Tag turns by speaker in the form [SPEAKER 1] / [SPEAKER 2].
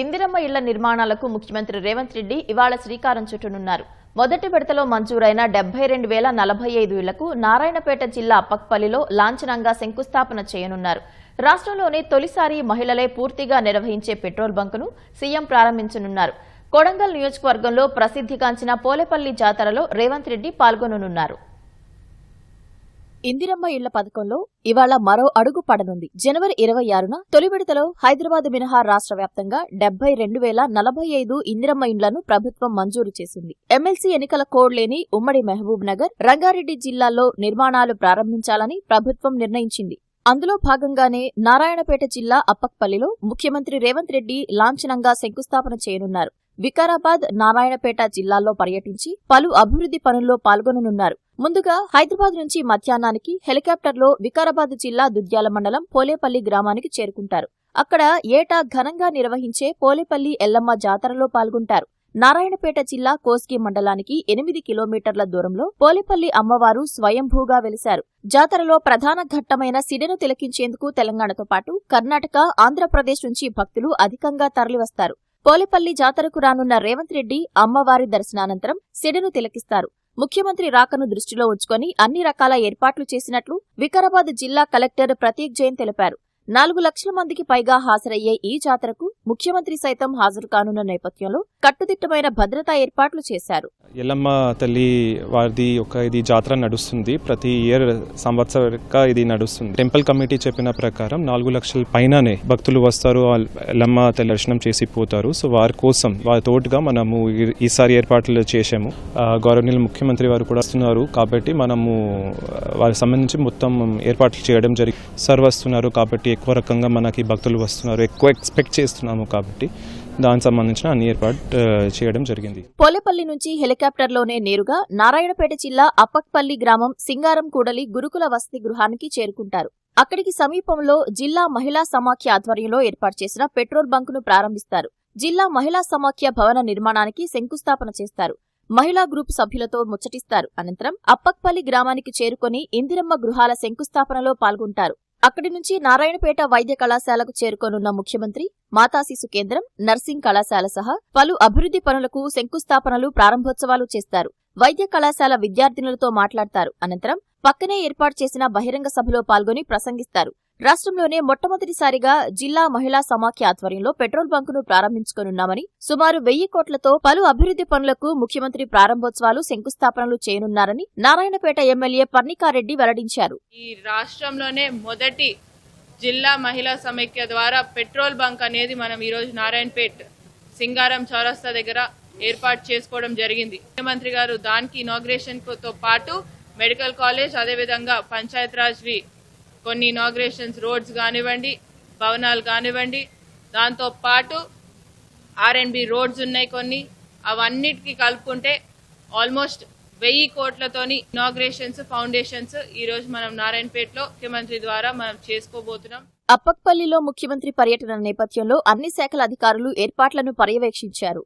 [SPEAKER 1] ఇందిరమ్మ ఇళ్ళ నిర్మాణాలకు ముఖ్యమంత్రి రేవంత్ రెడ్డి ఇవాళ శ్రీకారం చుట్టనున్నారు. మొదటి విడతలో మంజూరైన డెబ్బై రెండు వేల నలభై ఐదు ఇళ్ళకు నారాయణపేట జిల్లా అప్పక్పల్లిలో లాంఛనంగా శంకుస్థాపన చేయనున్నారు. రాష్ట్రంలోనే తొలిసారి మహిళలే పూర్తిగా నిర్వహించే పెట్రోల్ బంకును సీఎం ప్రారంభించనున్నారు. కొడంగల్ నియోజకవర్గంలో ప్రసిద్ధిగాంచిన పోలేపల్లి జాతరలో రేవంత్ రెడ్డి పాల్గొననున్నారు. ఇందిరమ్మ ఇళ్ళ పథకంలో ఇవాళ మరో అడుగు పడనుంది. జనవరి ఇరవై ఆరున తొలి విడతలో హైదరాబాద్ మినహా రాష్ట్ర వ్యాప్తంగా డెబ్బై రెండు వేల నలభై ఐదు ఇందిరమ్మ ఇండ్లను ప్రభుత్వం మంజూరు చేసింది. ఎమ్మెల్సీ ఎన్నికల కోడ్ లేని ఉమ్మడి మహబూబ్ నగర్ రంగారెడ్డి జిల్లాల్లో నిర్మాణాలు ప్రారంభించాలని ప్రభుత్వం నిర్ణయించింది. అందులో భాగంగానే నారాయణపేట జిల్లా అప్పక్పల్లిలో ముఖ్యమంత్రి రేవంత్ రెడ్డి లాంఛనంగా శంకుస్థాపన చేయనున్నారు. వికారాబాద్ నారాయణపేట జిల్లాల్లో పర్యటించి పలు అభివృద్ధి పనుల్లో పాల్గొననున్నారు. ముందుగా హైదరాబాద్ నుంచి మధ్యాహ్నానికి హెలికాప్టర్లో వికారాబాద్ జిల్లా దుద్యాల మండలం పోలేపల్లి గ్రామానికి చేరుకుంటారు. అక్కడ ఏటా ఘనంగా నిర్వహించే పోలేపల్లి ఎల్లమ్మ జాతరలో పాల్గొంటారు. నారాయణపేట జిల్లా కోస్గి మండలానికి ఎనిమిది కిలోమీటర్ల దూరంలో పోలేపల్లి అమ్మవారు స్వయంభూగా వెలిశారు. జాతరలో ప్రధాన ఘట్టమైన సిడెను తిలకించేందుకు తెలంగాణతో పాటు కర్ణాటక ఆంధ్రప్రదేశ్ నుంచి భక్తులు అధికంగా తరలివస్తారు. పోలేపల్లి జాతరకు రానున్న రేవంత్ రెడ్డి అమ్మవారి దర్శనానంతరం సిడెను తిలకిస్తారు. ముఖ్యమంత్రి రాకను దృష్టిలో ఉంచుకొని అన్ని రకాల ఏర్పాట్లు చేసినట్లు వికారాబాద్ జిల్లా కలెక్టర్ ప్రతీక్ జైన్ తెలిపారు. నాలుగు లక్షల మందికి పైగా హాజరయ్యే ఈ జాతరకు ముఖ్యమంత్రి సైతం హాజరు కానున్న నేపథ్యంలో కట్టుదిట్టమైన భద్రతా ఏర్పాట్లు చేశారు.
[SPEAKER 2] ఎల్లమ్మ తల్లి వారిది ఒక ఇది జాతర నడుస్తుంది. ప్రతి ఇయర్ సంవత్సరంగా ఇది నడుస్తుంది. టెంపుల్ కమిటీ చెప్పిన ప్రకారం నాలుగు లక్షల పైననే భక్తులు వస్తారు. ఎల్లమ్మ తల్లి దర్శనం చేసి పోతారు. సో వారి కోసం వారి తోడుగా మనము ఈసారి ఏర్పాట్లు చేసాము గౌరవనీయులు ముఖ్యమంత్రి వారు కూడా వస్తున్నారు. కాబట్టి మనము వారికి సంబంధించి మొత్తం ఏర్పాట్లు చేయడం జరిగి సార్ వస్తున్నారు. కాబట్టి ఎక్కువ రకంగా మనకి భక్తులు వస్తున్నారు. ఎక్కువ ఎక్స్పెక్ట్ చేస్తున్నాము. కాబట్టి దానికి సంబంధించిన అన్ని ఏర్పాటు చేయడం జరిగింది.
[SPEAKER 1] పోలేపల్లి నుంచి హెలికాప్టర్లోనే నేరుగా నారాయణపేట జిల్లా అప్పక్పల్లి గ్రామం సింగారం కూడలి గురుకుల వసతి గృహానికి చేరుకుంటారు. అక్కడికి సమీపంలో జిల్లా మహిళా సమాఖ్య ఆధ్వర్యంలో ఏర్పాటు చేసిన పెట్రోల్ బంకును ప్రారంభిస్తారు. జిల్లా మహిళా సమాఖ్య భవన నిర్మాణానికి శంకుస్థాపన చేస్తారు. మహిళా గ్రూప్ సభ్యులతో ముచ్చటిస్తారు. అనంతరం అప్పక్పల్లి గ్రామానికి చేరుకొని ఇందిరమ్మ గృహాల శంకుస్థాపనలో పాల్గొంటారు. అక్కడి నుంచి నారాయణపేట వైద్య కళాశాలకు చేరుకోనున్న ముఖ్యమంత్రి మాతాశిశు కేంద్రం నర్సింగ్ కళాశాల సహా పలు అభివృద్ధి పనులకు శంకుస్థాపనలు ప్రారంభోత్సవాలు చేస్తారు. వైద్య కళాశాల విద్యార్థినులతో మాట్లాడతారు. అనంతరం పక్కనే ఏర్పాటు చేసిన బహిరంగ సభలో పాల్గొని ప్రసంగిస్తారు. రాష్ట్రంలోనే మొట్టమొదటిసారిగా జిల్లా మహిళా సమాఖ్య ఆధ్వర్యంలో పెట్రోల్ బంకును ప్రారంభించుకోనున్నామని సుమారు వెయ్యి కోట్లతో పలు అభివృద్ధి పనులకు ముఖ్యమంత్రి ప్రారంభోత్సవాలు శంకుస్థాపనలు చేయనున్నారని నారాయణపేట ఎమ్మెల్యే పర్ణికారెడ్డి వెల్లడించారు.
[SPEAKER 3] ఈ రాష్ట్రంలోనే మొదటి జిల్లా మహిళా సమైక్య ద్వారా పెట్రోల్ బంక్ అనేది మనం ఈరోజు నారాయణపేట్ సింగారం చౌరస్తా దగ్గర ఏర్పాటు చేసుకోవడం జరిగింది. ముఖ్యమంత్రి గారు దానికి ఇనాగ్రేషన్తో పాటు మెడికల్ కాలేజ్ అదేవిధంగా పంచాయత్రాజ్వి కొన్ని ఇనాగ్రేషన్స్ రోడ్స్ కానివ్వండి భవనాలు కానివ్వండి దాంతో పాటు ఆర్ఎండ్బి రోడ్స్ ఉన్నాయి కొన్ని. అవన్నిటికి కలుపుకుంటే ఆల్మోస్ట్ వెయ్యి కోట్లతోని ఇనాగ్రేషన్స్ ఫౌండేషన్స్ ఈ రోజు మనం నారాయణపేటలో ముఖ్యమంత్రి ద్వారా మనం చేసుకోబోతున్నాం.
[SPEAKER 1] అప్పక్పల్లిలో ముఖ్యమంత్రి పర్యటన నేపథ్యంలో అన్ని శాఖల అధికారులు ఏర్పాట్లను పర్యవేక్షించారు.